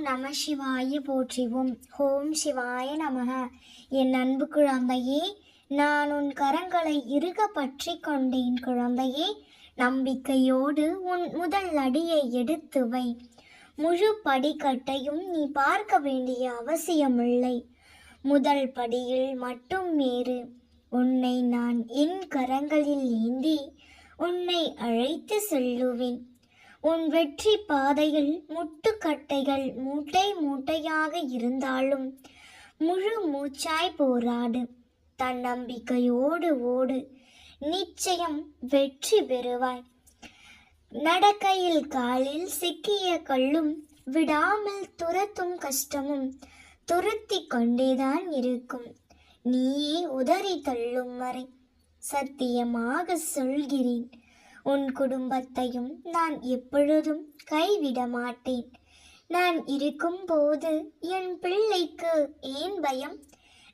நம சிவாய போற்றிவோம். ஓம் சிவாய நமக. என் அன்பு குழந்தையே நான் உன் கரங்களை இறுக பற்றி கொண்டேன் குழந்தையே. நம்பிக்கையோடு உன் முதல் அடியை எடுத்து வை. முழு படிக்கட்டையும் நீ பார்க்க வேண்டிய அவசியமில்லை. முதல் படியில் மட்டும் ஏறு. உன்னை நான் என் கரங்களில் ஏந்தி உன்னை அழைத்து செல்லுவேன். உன் வெற்றி பாதையில் முட்டுக்கட்டைகள் மூட்டை மூட்டையாக இருந்தாலும் முழு மூச்சாய் போராடு. தன்னம்பிக்கையோடு ஓடு. நிச்சயம் வெற்றி பெறுவாய். நடக்கையில் காலில் சிக்கிய கல்லும் விடாமல் துரத்தும் கஷ்டமும் துரத்தி கொண்டேதான் இருக்கும். நீயே உதறி தள்ளும் வரை சத்தியமாக சொல்கிறேன். உன் குடும்பத்தையும் நான் எப்பொழுதும் கைவிட மாட்டேன் நான் இருக்கும்போது என் பிள்ளைக்கு ஏன் பயம்?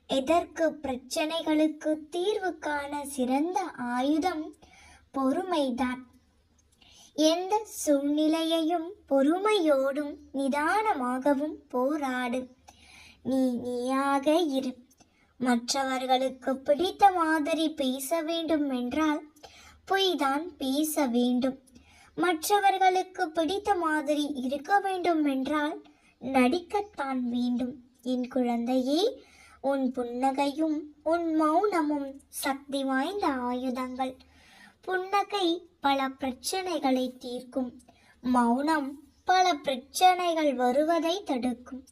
எதற்கு பிரச்சனைகளுக்கு தீர்வு காண சிறந்த ஆயுதம்? பொறுமைதான். எந்த சூழ்நிலையையும் பொறுமையோடும் நிதானமாகவும் போராடு. நீ நீயாக இரு. மற்றவர்களுக்கு பிடித்த மாதிரி பேச வேண்டும் என்றால் பொய்தான் பேச வேண்டும். மற்றவர்களுக்கு பிடித்த மாதிரி இருக்க வேண்டும் என்றால் நடிக்கத்தான் வேண்டும். என் குழந்தையே உன் புன்னகையும் உன் மௌனமும் சக்தி வாய்ந்த ஆயுதங்கள். புன்னகை பல பிரச்சனைகளை தீர்க்கும். மௌனம் பல பிரச்சனைகள் வருவதை தடுக்கும்.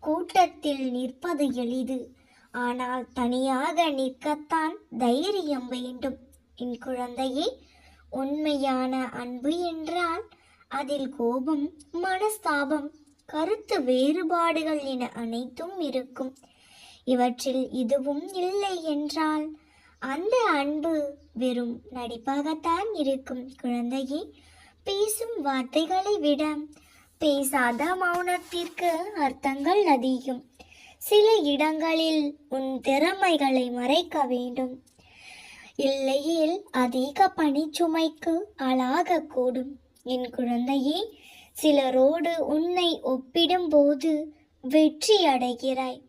கூட்டத்தில் நிற்பது எளிது. ஆனால் தனியாக நிற்கத்தான் தைரியம் வேண்டும். என் குழந்தையே உண்மையான அன்பு என்றால் அதில் கோபம் மனஸ்தாபம் கருத்து வேறுபாடுகள் என அனைத்தும் இருக்கும். இவற்றில் இதுவும் இல்லை என்றால் அந்த அன்பு வெறும் நடிப்பாகத்தான் இருக்கும். குழந்தையே பேசும் வார்த்தைகளை விட பேசாத மௌனத்திற்கு அர்த்தங்கள் அதிகம். சில இடங்களில் உன் திறமைகளை மறைக்க வேண்டும். இல்லையில் அதிக பணிச்சுமைக்கு ஆளாகக்கூடும். என் குழந்தையே சிலரோடு உன்னை ஒப்பிடும்போது வெற்றி அடைகிறாய்.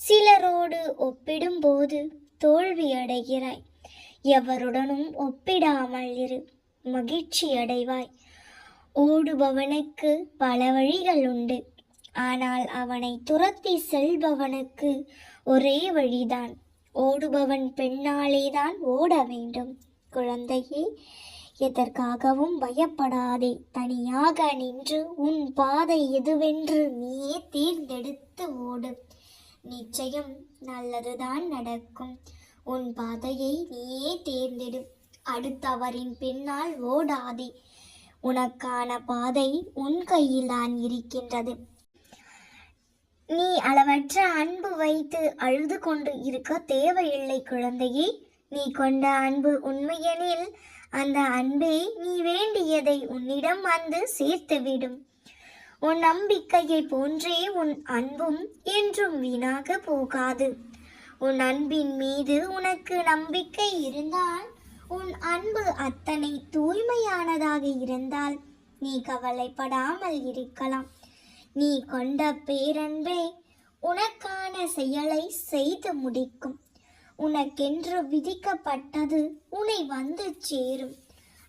சிலரோடு ஒப்பிடும்போது தோல்வி அடைகிறாய். எவருடனும் ஒப்பிடாமல் இரு மகிழ்ச்சி அடைவாய். ஓடுபவனுக்கு பல வழிகள் உண்டு. ஆனால் அவனை துரத்தி செல்பவனுக்கு ஒரே வழிதான். ஓடுபவன் பெண்ணாலேதான் ஓட வேண்டும். குழந்தையே எதற்காகவும் பயப்படாதே. தனியாக நின்று உன் பாதை எதுவென்று நீயே தேர்ந்தெடுத்து ஓடு. நிச்சயம் நல்லதுதான் நடக்கும். உன் பாதையை நீயே தேர்ந்தெடு. அடுத்தவரின் பின்னால் ஓடாதே. உனக்கான பாதை உன் கையில்தான் இருக்கின்றது. நீ அளவற்ற அன்பு வைத்து அழுது கொண்டு இருக்க தேவையில்லை குழந்தையே. நீ கொண்ட அன்பு உண்மையெனில் அந்த அன்பே நீ வேண்டியதை உன்னிடம் வந்து சேர்த்துவிடும். உன் நம்பிக்கையை போன்றே உன் அன்பும் என்றும் வீணாக போகாது. உன் அன்பின் மீது உனக்கு நம்பிக்கை இருந்தால் உன் அன்பு அத்தனை தூய்மையானதாக இருந்தால் நீ கவலைப்படாமல் இருக்கலாம். நீ கொண்ட பேரன்பே உனக்கான செயலை செய்து முடிக்கும். உனக்கென்று விதிக்கப்பட்டது உன்னை வந்து சேரும்.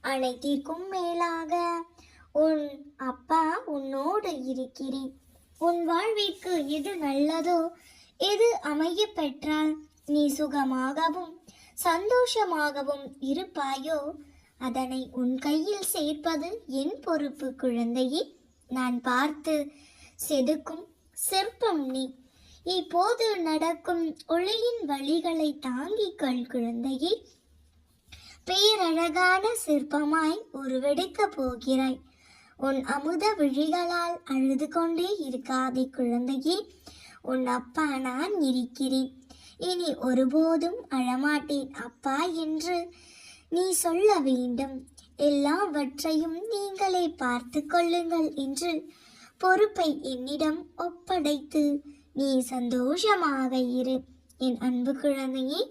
அனைத்திற்கும் மேலாக உன் அப்பா உன்னோடு இருக்கிறேன். உன் வாழ்விற்கு எது நல்லதோ எது அமைய பெற்றால் நீ சுகமாகவும் சந்தோஷமாகவும் இருப்பாயோ அதனை உன் கையில் சேர்ப்பது என் பொறுப்பு குழந்தையே. நான் பார்த்து செதுக்கும் சிற்பம் நீ. இப்போது நடக்கும் ஒளியின் வழிகளை தாங்கிக் கொள் குழந்தையே. பேரழகான சிற்பமாய் உருவெடுக்கப் போகிறாய். உன் அமுத விழிகளால் அழுது கொண்டே இருக்காதே குழந்தையே. உன் அப்பா நான் இருக்கிறேன். இனி ஒருபோதும் அழமாட்டேன் அப்பா என்று நீ சொல்ல வேண்டும். எல்லாவற்றையும் நீங்களே பார்த்து கொள்ளுங்கள் என்று பொறுப்பை என்னிடம் ஒப்படைத்து நீ சந்தோஷமாக இரு. என் அன்பு குழந்தையே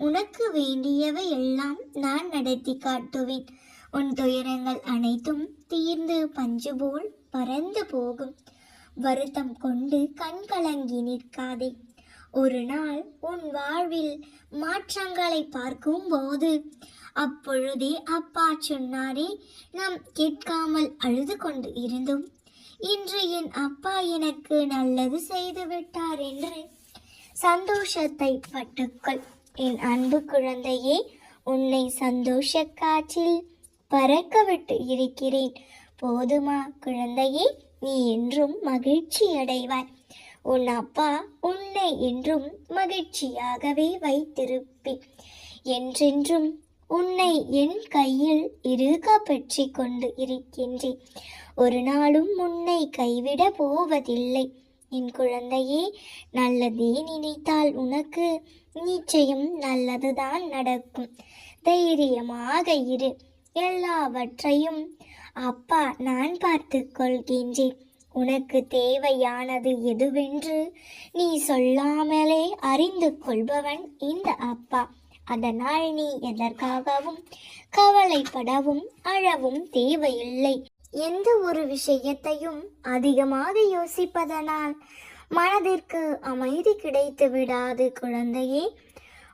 உனக்கு வேண்டியவை எல்லாம் நான் நடத்தி காட்டுவேன். உன் துயரங்கள் அனைத்தும் தீர்ந்து பஞ்சு போல் பறந்து போகும். வருத்தம் கொண்டு கண் கலங்கி நிற்காதே. ஒரு நாள் உன் வாழ்வில் மாற்றங்களை பார்க்கும்போது அப்பொழுதே அப்பா சொன்னாரே நாம் கேட்காமல் அழுது கொண்டு இருந்தும். இன்று என் அப்பா எனக்கு நல்லது செய்து விட்டார் என்று. சந்தோஷத்தை பட்டுக்கொள். என் அன்பு குழந்தையே உன்னை சந்தோஷ காற்றில் பறக்க விட்டு இருக்கிறேன். போதுமா குழந்தையே நீ என்றும் மகிழ்ச்சி அடைவாய். உன் அப்பா உன்னை என்றும் மகிழ்ச்சியாகவே வைத்திருப்பேன். என்றென்றும் உன்னை என் கையில் இருக பற்றி கொண்டு இருக்கின்றேன். ஒரு நாளும் உன்னை கைவிட போவதில்லை. என் குழந்தையே நல்லதே நினைத்தால் உனக்கு நிச்சயம் நல்லதுதான் நடக்கும். தைரியமாக இரு. எல்லாவற்றையும் அப்பா நான் பார்த்து கொள்கின்றேன். உனக்கு தேவையானது எதுவென்று நீ சொல்லாமலே அறிந்து கொள்பவன் இந்த அப்பா. அதனால் நீ எதற்காகவும் கவலைப்படவும் அழவும் தேவையில்லை. எந்த ஒரு விஷயத்தையும் அதிகமாக யோசிப்பதனால் மனதிற்கு அமைதி கிடைத்து விடாது குழந்தையே.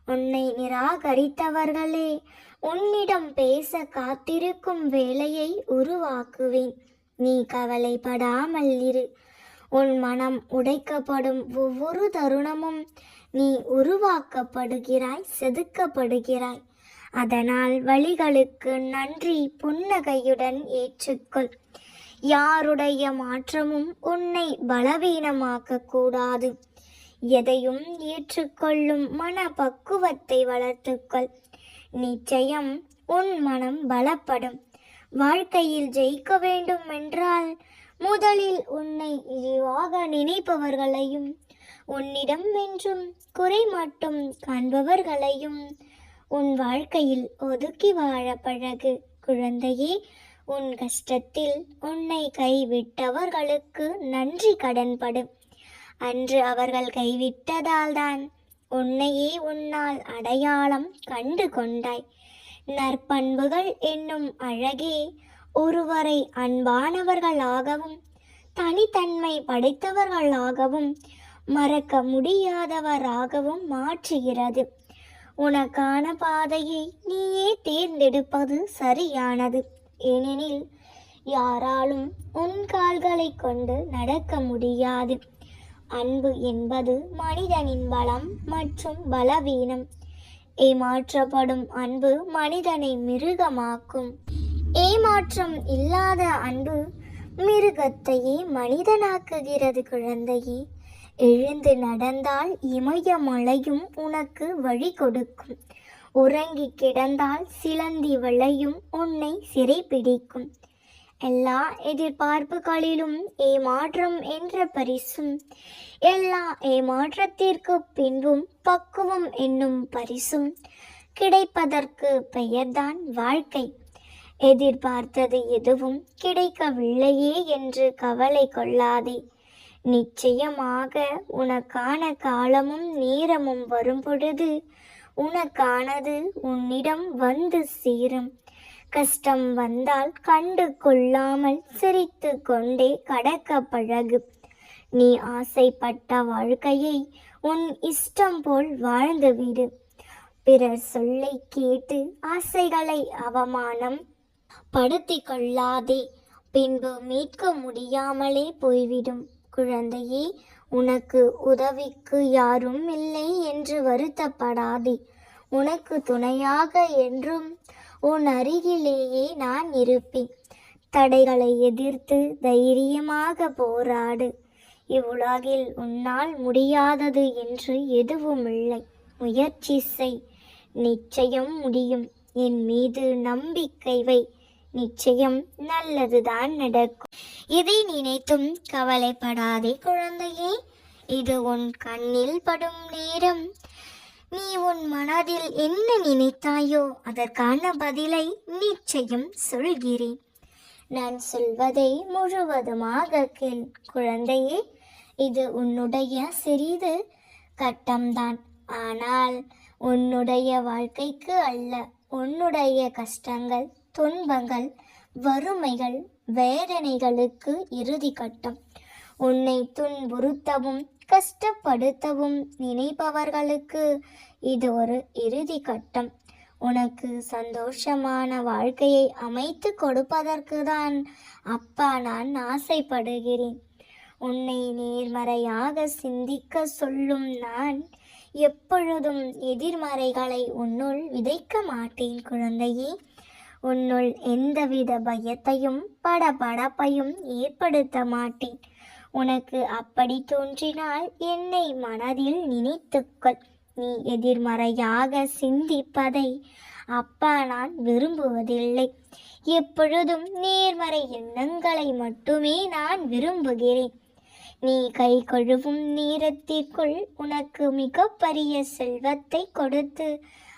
உன்னை நிராகரித்தவர்களே உன்னிடம் பேச காத்திருக்கும் வேலையை உருவாக்குவேன். நீ கவலைப்படாமல் இரு. உன் மனம் உடைக்கப்படும் ஒவ்வொரு தருணமும் நீ உருவாக்கப்படுகிறாய் செதுக்கப்படுகிறாய். அதனால் வழிகளுக்கு நன்றி புன்னகையுடன் ஏற்றுக்கொள். யாருடைய மாற்றமும் உன்னை பலவீனமாக்க கூடாது. எதையும் ஏற்றுக்கொள்ளும் மன பக்குவத்தை வளர்த்துக்கொள். நிச்சயம் உன் மனம் பலப்படும். வாழ்க்கையில் ஜெயிக்க வேண்டும் என்றால் முதலில் உன்னை இழிவாக நினைப்பவர்களையும் உன்னிடம் என்றும் குறை மட்டும் காண்பவர்களையும் உன் வாழ்க்கையில் ஒதுக்கி வாழ பழகு குழந்தையே உன் கஷ்டத்தில் உன்னை கைவிட்டவர்களுக்கு நன்றி கடன்படும் அன்று அவர்கள் கைவிட்டதால்தான் உன்னையே உன்னால் அடையாளம் கண்டு கொண்டாய். நற்பண்புகள் என்னும் அழகே ஒருவரை அன்பானவர்களாகவும் தனித்தன்மை படைத்தவர்களாகவும் மறக்க முடியாதவராகவும் மாற்றுகிறது. உனக்கான பாதையை நீயே தேர்ந்தெடுப்பது சரியானது. ஏனெனில் யாராலும் உன் கால்களை கொண்டு நடக்க முடியாது. அன்பு என்பது மனிதனின் பலம் மற்றும் பலவீனம். ஏமாற்றப்படும் அன்பு மனிதனை மிருகமாக்கும். ஏமாற்றம் இல்லாத அன்பு மிருகத்தையே மனிதனாக்குகிறது குழந்தையே. எழுந்து நடந்தால் இமயமலையும் உனக்கு வழி கொடுக்கும். உறங்கி கிடந்தால் சிலந்தி வளையும் உன்னை சிறைப்பிடிக்கும் எல்லா எதிர்பார்ப்புகளிலும் ஏமாற்றம் என்ற பரிசும் எல்லா ஏமாற்றத்திற்கு பின்பும் பக்குவம் என்னும் பரிசும் கிடைப்பதற்கு பெயர்தான் வாழ்க்கை. எதிர்பார்த்தது எதுவும் கிடைக்கவில்லையே என்று கவலை கொள்ளாதே. நிச்சயமாக உனக்கான காலமும் நேரமும் வரும்பொழுது உனக்கானது உன்னிடம் வந்து சேரும். கஷ்டம் வந்தால் கண்டு கொள்ளாமல் சிரித்து கொண்டே கடக்க பழகு. நீ ஆசைப்பட்ட வாழ்க்கையை உன் இஷ்டம் போல் வாழ்ந்துவிடு பிறர் சொல்லை கேட்டு ஆசைகளை அவமானம் படுத்திக் கொள்ளாதே. பின்பு மீட்க முடியாமலே போய்விடும். குழந்தையே உனக்கு உதவிக்கு யாரும் இல்லை என்று வருத்தப்படாதே. உனக்கு துணையாக என்றும் உன் அருகிலேயே நான் இருப்பேன். தடைகளை எதிர்த்து தைரியமாக போராடு. இவ்வுலகில் உன்னால் முடியாதது என்று எதுவும் இல்லை முயற்சி செய். நிச்சயம் முடியும். என் மீது நம்பிக்கை வை. நிச்சயம் நல்லதுதான் நடக்கும். இதை நினைத்தும் கவலைப்படாதே குழந்தையே. இது உன் கண்ணில் படும் நேரம். நீ உன் மனதில் என்ன நினைத்தாயோ அதற்கான பதிலை நிச்சயம் சொல்கிறேன். நான் சொல்வதை முழுவதுமாக கேள் குழந்தையே. இது உன்னுடைய சிறிது கட்டம்தான். ஆனால் உன்னுடைய வாழ்க்கைக்கு அல்ல உன்னுடைய கஷ்டங்கள். துன்பங்கள் வறுமைகள் வேதனைகளுக்கு இறுதி கட்டம். உன்னை துன்புறுத்தவும் கஷ்டப்படுத்தவும் நினைப்பவர்களுக்கு இது ஒரு இறுதி கட்டம். உனக்கு சந்தோஷமான வாழ்க்கையை அமைத்து கொடுப்பதற்கு தான் அப்பா நான் ஆசைப்படுகிறேன். உன்னை நேர்மறையாக சிந்திக்க சொல்லும் நான் எப்பொழுதும் எதிர்மறைகளை உன்னுள் விதைக்க மாட்டேன் குழந்தையே. உன்னுள் எந்தவித பயத்தையும் படபடப்பையும் ஏற்படுத்த மாட்டேன். உனக்கு அப்படி தோன்றினால் என்னை மனதில் நினைத்துக்கொள். நீ எதிர்மறையாக சிந்திப்பதை அப்பா நான் விரும்புவதில்லை. எப்பொழுதும் நேர்மறை எண்ணங்களை மட்டுமே நான் விரும்புகிறேன். நீ கை கழுவும் நேரத்திற்குள் உனக்கு மிகப்பெரிய செல்வத்தை கொடுத்து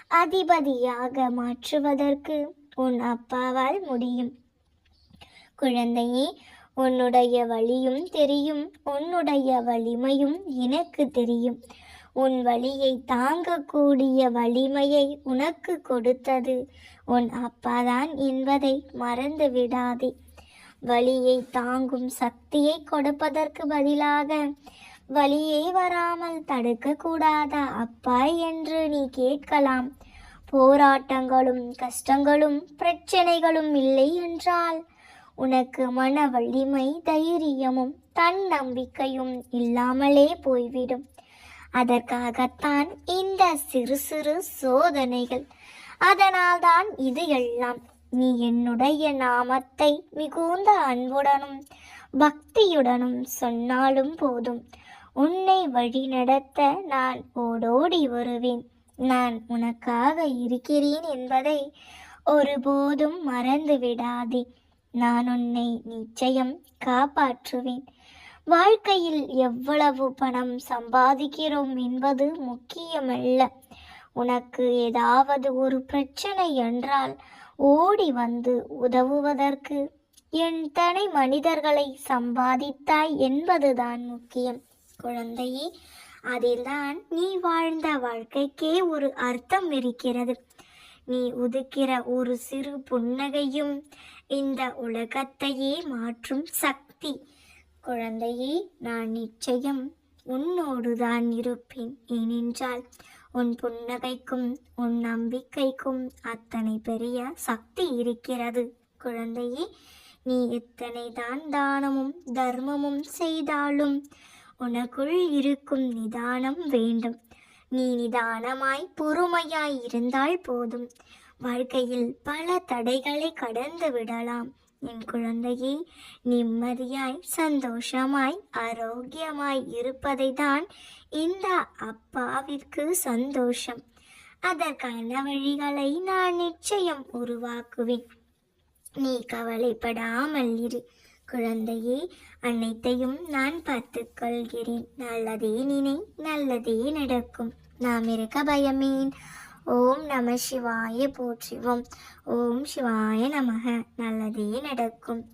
அதிபதியாக மாற்றுவதற்கு உன் அப்பாவால் முடியும். குழந்தையே உன்னுடைய வழியும் தெரியும். உன்னுடைய வலிமையும் எனக்கு தெரியும். உன் வழியை தாங்கக்கூடிய வலிமையை உனக்கு கொடுத்தது. உன் அப்பாதான் என்பதை மறந்து விடாதே. வழியை தாங்கும் சக்தியை கொடுப்பதற்கு பதிலாக வழியை வராமல் தடுக்க கூடாதா அப்பா என்று நீ கேட்கலாம். போராட்டங்களும் கஷ்டங்களும் பிரச்சனைகளும் இல்லை என்றால் உனக்கு மன வலிமை தைரியமும் தன்னம்பிக்கையும் இல்லாமலே போய்விடும். அதற்காகத்தான் இந்த சிறு சிறு சோதனைகள். அதனால்தான் இது எல்லாம் நீ என்னுடைய நாமத்தை மிகுந்த அன்புடனும் பக்தியுடனும் சொன்னாலும் போதும். உன்னை வழிநடத்த நான் ஓடோடி வருவேன். நான் உனக்காக இருக்கிறேன் என்பதை ஒருபோதும் மறந்து விடாதே. நான் உன்னை நிச்சயம் காப்பாற்றுவேன். வாழ்க்கையில் எவ்வளவு பணம் சம்பாதிக்கிறோம் என்பது முக்கியமல்ல. உனக்கு ஏதாவது ஒரு பிரச்சனை என்றால் ஓடி வந்து உதவுவதற்கு என் தனி மனிதர்களை சம்பாதித்தாய் என்பதுதான் முக்கியம். குழந்தையே அதில்தான் நீ வாழ்ந்த வாழ்க்கைக்கே ஒரு அர்த்தம் இருக்கிறது. நீ உதுக்கிற ஒரு சிறு புன்னகையும் இந்த உலகத்தையே மாற்றும் சக்தி. குழந்தையே நான் நிச்சயம் உன்னோடுதான் இருப்பேன். ஏனென்றால் உன் புன்னகைக்கும் உன் நம்பிக்கைக்கும் அத்தனை பெரிய சக்தி இருக்கிறது. குழந்தையே நீ எத்தனை தான் தானமும் தர்மமும் செய்தாலும் உனக்குள் இருக்கும் நிதானம் வேண்டும். நீ நிதானமாய் பொறுமையாய் இருந்தால் போதும். வாழ்க்கையில் பல தடைகளை கடந்து விடலாம். என் குழந்தையே நிம்மதியாய் சந்தோஷமாய் ஆரோக்கியமாய் இருப்பதை தான் இந்த அப்பாவிற்கு சந்தோஷம். அதற்கான வழிகளை நான் நிச்சயம் உருவாக்குவேன். நீ கவலைப்படாமல் இரு. குழந்தையே அனைத்தையும் நான் பார்த்து கொள்கிறேன் நல்லதே நினை நல்லதே நடக்கும். நாம் இருக்க பயமேன் ஓம் நம சிவாய போற்றிவோம். ஓம் சிவாய நமக. நல்லதே நடக்கும்.